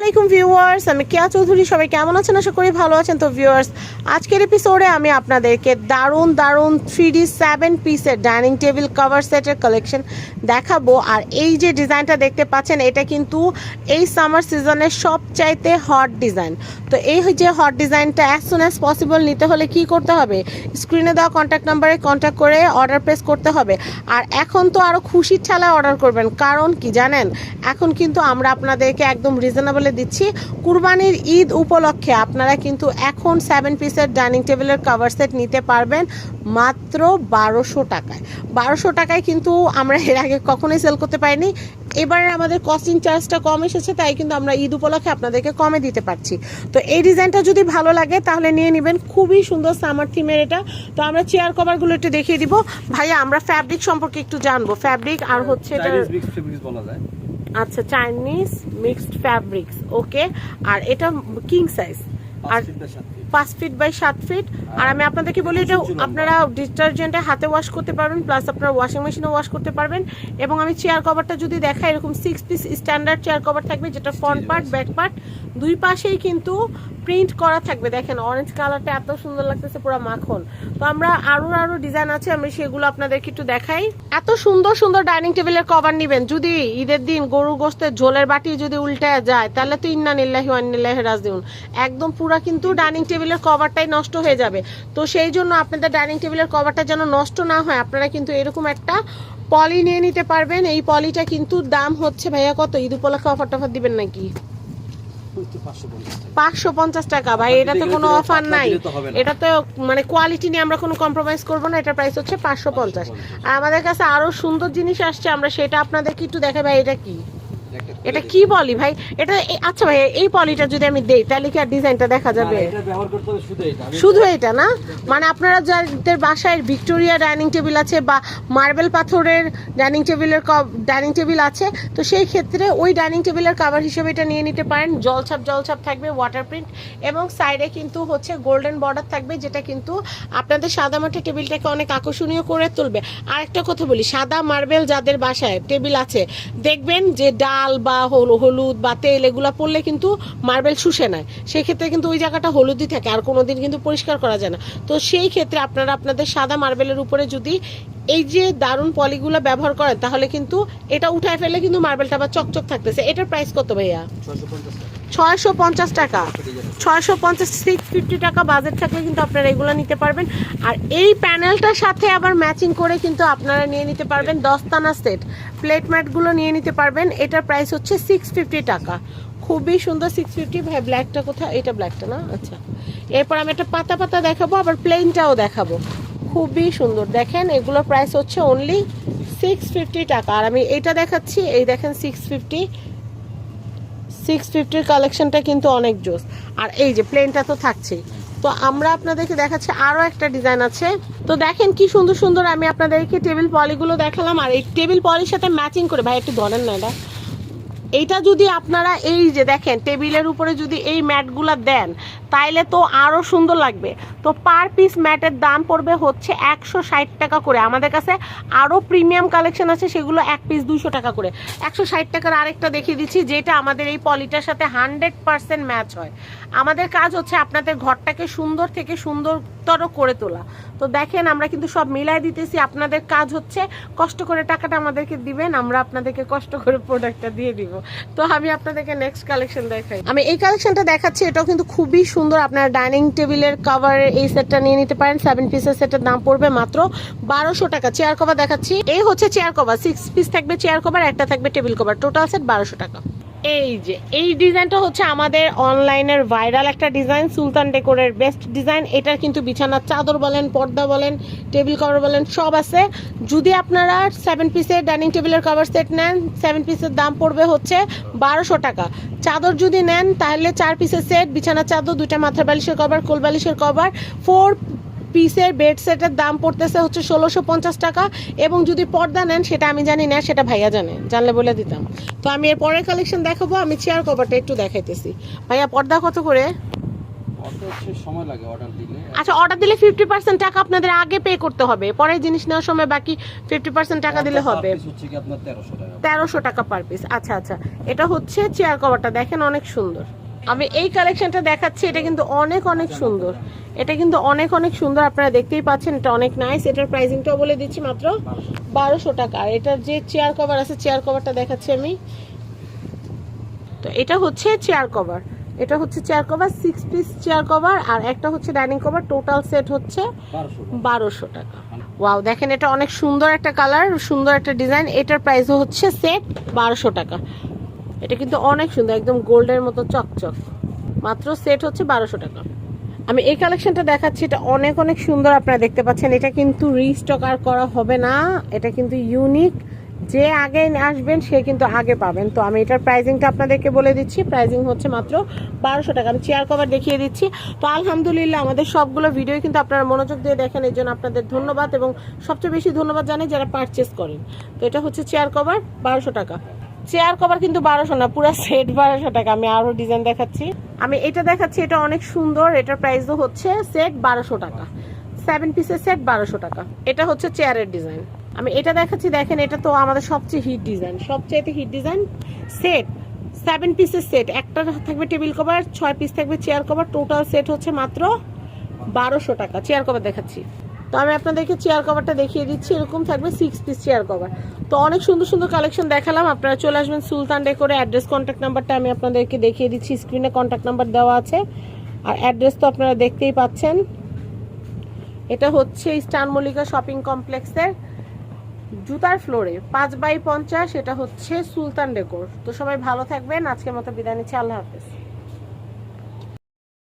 আসসালামাইকুম ভিউয়ার্স, আমি কেয়া চৌধুরী, সবাই কেমন আছেন? আশা করি ভালো আছেন। তো ভিউয়ার্স, আজকের এপিসোডে আমি আপনাদেরকে দারুণ দারুণ থ্রি ডি সেভেন পিসের ডাইনিং টেবিল কভার সেটের কালেকশন দেখাবো। আর এই যে ডিজাইনটা দেখতে পাচ্ছেন, এটা কিন্তু এই সামার সিজনের সবচাইতে হট ডিজাইন তো এই যে হট ডিজাইনটা অ্যাজ সুন অ্যাজ পসিবল নিতে হলে কি করতে হবে? স্ক্রিনে দেওয়া কন্ট্যাক্ট নাম্বারে কন্ট্যাক্ট করে অর্ডার প্রেস করতে হবে। আর এখন তো আরও খুশির ঠেলায় অর্ডার করবেন। কারণ কি জানেন? এখন কিন্তু আমরা আপনাদেরকে একদম রিজনেবলে দিচ্ছি কুরবানির ঈদ উপলক্ষে আপনারা কিন্তু এখন সেভেন পিসের ডাইনিং টেবিলের কাভার সেট নিতে পারবেন মাত্র বারোশো টাকায়। বারোশো টাকায় কিন্তু আমরা এর আগে কখনোই সেল করতে পারিনি। এবারে আমাদের কস্টিং চার্জটা কম এসেছে তাই কিন্তু আমরা ঈদ উপলক্ষে আপনাদেরকে কমে দিতে পারছি। তো এই ডিজাইনটা যদি ভালো লাগে তাহলে নিয়ে নেবেন খুবই সুন্দর সামার থিমের এটা। তো আমরা চেয়ার কভারগুলো একটু দেখিয়ে দিব। ভাইয়া আমরা ফ্যাব্রিক সম্পর্কে একটু জানব। ফ্যাব্রিক আর হচ্ছে এটা বলা যায়। আচ্ছা চাইনিজ মিক্সড ফ্যাব্রিক্স ওকে আর এটা কিং সাইজ আর পাঁচ ফিট বাই সাত ফিট আর আমি আপনাদেরকে বলি এটা আপনারা ডিটারজেন্টে হাতে ওয়াশ করতে পারবেন প্লাস আপনার ওয়াশিং মেশিনে ওয়াশ করতে পারবেন। এবং আমি চেয়ার কভারটা যদি দেখাই এরকম six piece standard chair cover থাকবে যেটা ফ্রন্ট পার্ট ব্যাক পার্ট দুই পাশেই কিন্তু প্রিন্ট করা থাকবে। দেখেন অরেঞ্জ কালারটা এত সুন্দর লাগতেছে, পুরো মাখন। তো আমরা আরও আরও ডিজাইন আছে, আমি সেগুলো আপনাদেরকে একটু দেখাই। এত সুন্দর সুন্দর ডাইনিং টেবিলের কভার নিবেন। যদি ঈদের দিন গরু গোস্তের ঝোলের বাটি যদি উল্টে যায়, তাহলে তো ইন্না নিল্লাহি রাজিউন। একদম পুরা কিন্তু ডাইনিং টেবিলের কভারটাই নষ্ট হয়ে যাবে। তো সেই জন্য আপনাদের ডাইনিং টেবিলের কভারটা যেন নষ্ট না হয়, আপনারা কিন্তু এরকম একটা পলি নিয়ে নিতে পারবেন। এই পলিটা কিন্তু দাম হচ্ছে, ভাইয়া কত? ঈদ উপলক্ষে অফার টফার দিবেন নাকি? পাঁচশো পঞ্চাশ টাকা। ভাই এটাতে কোনো অফার নাই। এটা তো মানে কোয়ালিটি নিয়ে আমরা কোনো কম্প্রোমাইজ করব না এটার প্রাইস হচ্ছে পাঁচশো পঞ্চাশ। আর আমাদের কাছে আরও সুন্দর জিনিস আসছে আমরা সেটা আপনাদেরকে একটু দেখাই ভাই এটা কি? এটা কি পলি ভাই? এটা আচ্ছা ভাই এই পলিটা যদি আমি দেই তাহলে কি আর ডিজাইনটা দেখা যাবে? শুধু এটা। না? মানে আপনারা যাদের বাসায় ভিক্টোরিয়া ডাইনিং টেবিল আছে বা মার্বেল পাথরের ডাইনিং টেবিলের ডাইনিং টেবিল আছে তো সেই ক্ষেত্রে ওই ডাইনিং টেবিলের কাভার হিসেবে এটা নিয়ে নিতে পারেন। জলছাপ জলছাপ থাকবে ওয়াটার প্রিন্ট এবং সাইডে কিন্তু হচ্ছে গোল্ডেন বর্ডার থাকবে যেটা কিন্তু আপনাদের সাদা মাঠের টেবিলটাকে অনেক আকর্ষণীয় করে তুলবে। আর একটা কথা বলি সাদা মার্বেল যাদের বাসায় টেবিল আছে দেখবেন যে ডাল বা হল- হলুদ বা তেল এগুলো পড়লে কিন্তু মার্বেল শুষে নেয়। সেক্ষেত্রে কিন্তু ওই জায়গাটা হলুদই থাকে, আর কোনো দিন কিন্তু পরিষ্কার করা যায় না। তো সেই ক্ষেত্রে আপনারা আপনাদের সাদা মার্বেলের উপরে যদি এই যে দারুণ পলিগুলো ব্যবহার করেন, তাহলে কিন্তু এটা উঠায় ফেলে কিন্তু মার্বেলটা আবার চকচক থাকতেছে। এটার প্রাইস কত ভাইয়া? ছয়শো পঞ্চাশ টাকা। ছয়শো পঞ্চাশ সিক্স ফিফটি টাকা বাজেট থাকলে কিন্তু আপনারা এগুলো নিতে পারবেন। আর এই প্যানেলটার সাথে আবার ম্যাচিং করে কিন্তু আপনারা নিয়ে নিতে পারবেন দস্তানা সেট প্লেট ম্যাটগুলো নিয়ে নিতে পারবেন। এটার প্রাইস হচ্ছে সিক্স ফিফটি টাকা। খুবই সুন্দর সিক্স ফিফটি ভাই ব্ল্যাকটা কোথায়? এটা ব্ল্যাকটা না? আচ্ছা। এরপর আমি একটা পাতা পাতা দেখাবো, আবার প্লেনটাও দেখাবো। খুবই সুন্দর। দেখেন, এগুলোর প্রাইস হচ্ছে অনলি সিক্স ফিফটি টাকা। আর আমি এটা দেখাচ্ছি, এই দেখেন সিক্স ফিফটি সিক্স ফিফটির কালেকশনটা কিন্তু অনেক জোস। আর এই যে প্লেনটা তো থাকছেই। তো আমরা আপনাদেরকে দেখাচ্ছি, আরও একটা ডিজাইন আছে। তো দেখেন কি সুন্দর সুন্দর আমি আপনাদেরকে টেবিল পলিগুলো দেখালাম। আর এই টেবিল পলির সাথে ম্যাচিং করে, ভাই একটু ধরেন না এটা। এইটা যদি আপনারা এই যে দেখেন, টেবিলের উপরে যদি এই ম্যাটগুলো দেন, তাইলে তো আরও সুন্দর লাগবে। তো পার পিস ম্যাটের দাম পড়বে হচ্ছে একশো ষাট টাকা করে। আমাদের কাছে আরও প্রিমিয়াম কালেকশন আছে, সেগুলো এক পিস দুশো টাকা করে। একশো ষাট টাকার আরেকটা দেখিয়ে দিচ্ছি, যেটা আমাদের এই পলিটার সাথে হান্ড্রেড পার্সেন্ট ম্যাচ হয়। আমাদের কাজ হচ্ছে আপনাদের ঘরটাকে সুন্দর থেকে সুন্দরতর করে তোলা। তো দেখেন, আমরা কিন্তু সব মিলাই দিতেছি। আপনাদের কাজ হচ্ছে কষ্ট করে টাকাটা আমাদেরকে দিবেন, আমরা আপনাদেরকে কষ্ট করে প্রোডাক্টটা দিয়ে দিব। তো আমি আপনাদেরকে নেক্সট কালেকশন দেখাই। আমি এই কালেকশনটা দেখাচ্ছি, এটাও কিন্তু খুবই সুন্দর। আপনারা ডাইনিং টেবিলের কভারের এই সেটটা নিয়ে নিতে পারেন। সেভেন পিসের সেটের দাম পড়বে মাত্র বারোশো টাকা। চেয়ার কভার দেখাচ্ছি। এই হচ্ছে চেয়ার কভার সিক্স পিস থাকবে চেয়ার কভার একটা থাকবে টেবিল কভার টোটাল সেট বারোশো টাকা। এই যে, এই ডিজাইনটা হচ্ছে আমাদের অনলাইনের ভাইরাল একটা ডিজাইন, সুলতান ডেকোরের বেস্ট ডিজাইন এটার কিন্তু বিছানার চাদর বলেন, পর্দা বলেন টেবিল কভার বলেন, সব আছে। যদি আপনারা সেভেন পিসের ডাইনিং টেবিলের কভার সেট নেন সেভেন পিসের দাম পড়বে হচ্ছে বারোশো টাকা। চাদর যদি নেন, তাহলে চার পিসের সেট বিছানার চাদর, দুইটা মাথার বালিশের কভার কোল বালিশের কভার ফোর পিসের বেড সেটের দাম পড়তেছে হচ্ছে ষোলোশো পঞ্চাশ টাকা এবং যদি পর্দা নেন সেটা আমি জানি না সেটা ভাইয়া জানে। জানলে বলে দিতাম। তো আমি এর পরের কালেকশন দেখাবো আমি চেয়ার কভারটা একটু দেখাইতেছি। ভাইয়া পর্দা কত করে? আচ্ছা অর্ডার দিলে ফিফটি পার্সেন্ট টাকা আপনাদের আগে পে করতে হবে। পরে জিনিস নেওয়ার সময় বাকি ফিফটি পার্সেন্ট টাকা দিলে হবে। তেরোশো টাকা। পার পিস আচ্ছা আচ্ছা। এটা হচ্ছে চেয়ার কভারটা দেখেন অনেক সুন্দর। আমি এই কালেকশনটা দেখাচ্ছি এটা কিন্তু অনেক অনেক সুন্দর। এটা কিন্তু অনেক অনেক সুন্দর আপনারা দেখতেই পাচ্ছেন এটা অনেক নাইস এটার প্রাইসিংটাও বলে দিচ্ছি মাত্র বারোশো টাকা। আর এটার যে চেয়ার কভার আছে চেয়ার কভারটা দেখাচ্ছি আমি। তো এটা হচ্ছে চেয়ার কভার এটা হচ্ছে chair cover six piece chair cover আর একটা হচ্ছে ডাইনিং কভার টোটাল সেট হচ্ছে বারোশো টাকা। ওয়াও দেখেন এটা অনেক সুন্দর একটা কালার সুন্দর একটা ডিজাইন এটার প্রাইসও হচ্ছে সেট বারোশো টাকা। এটা কিন্তু অনেক সুন্দর, একদম গোল্ডের মতো চকচক। মাত্র সেট হচ্ছে বারোশো টাকা। আমি এই কালেকশনটা দেখাচ্ছি, এটা অনেক অনেক সুন্দর আপনারা দেখতে পাচ্ছেন। এটা কিন্তু রিস্টক আর করা হবে না, এটা কিন্তু ইউনিক যে আগে আসবেন, সে কিন্তু আগে পাবেন। তো আমি এটার প্রাইজিংটা আপনাদেরকে বলে দিচ্ছি। প্রাইজিং হচ্ছে মাত্র বারোশো টাকা। আমি চেয়ার কভার দেখিয়ে দিচ্ছি। তো আলহামদুলিল্লাহ, আমাদের সবগুলো ভিডিও কিন্তু আপনারা মনোযোগ দিয়ে দেখেন। এই জন্য আপনাদের ধন্যবাদ এবং সবচেয়ে বেশি ধন্যবাদ জানাই যারা পারচেস করেন। তো এটা হচ্ছে চেয়ার কভার বারোশো টাকা। চেয়ার কভার কিন্তু বারোশো না, পুরো সেট বারোশো টাকা। আমি আরও ডিজাইন দেখাচ্ছি। আমি এটা দেখাচ্ছি, এটা অনেক সুন্দর, এটার প্রাইসও হচ্ছে সেট বারোশো টাকা। সেভেন পিসের সেট বারোশো টাকা। এটা হচ্ছে চেয়ারের ডিজাইন আমি এটা দেখাচ্ছি, দেখেন এটা তো আমাদের সবচেয়ে হিট ডিজাইন সবচেয়ে হিট ডিজাইন সেট সেভেন পিসের সেট একটা থাকবে টেবিল কভার ছয় পিস থাকবে চেয়ার কভার টোটাল সেট হচ্ছে মাত্র বারোশো টাকা। চেয়ার কভার দেখাচ্ছি। তো আমি আপনাদেরকে চেয়ার কভারটা দেখিয়ে দিচ্ছি, এরকম থাকবে সিক্স পিস চেয়ার কভার তো অনেক সুন্দর সুন্দর কালেকশন দেখালাম, আপনারা চলে আসবেন সুলতান ডেকোরে অ্যাড্রেস কন্ট্যাক্ট নাম্বারটা আমি আপনাদেরকে দেখিয়ে দিচ্ছি স্ক্রিনে কন্ট্যাক্ট নাম্বার দেওয়া আছে। আর অ্যাড্রেস তো আপনারা দেখতেই পাচ্ছেন। এটা হচ্ছে ইস্টার্ন মল্লিকা শপিং কমপ্লেক্সের জুতার ফ্লোরে পাঁচ বাই পঞ্চাশ, এটা হচ্ছে সুলতান ডেকোর তো সবাই ভালো থাকবেন, আজকের মতো বিদায় নিচ্ছি, আল্লাহ হাফেজ।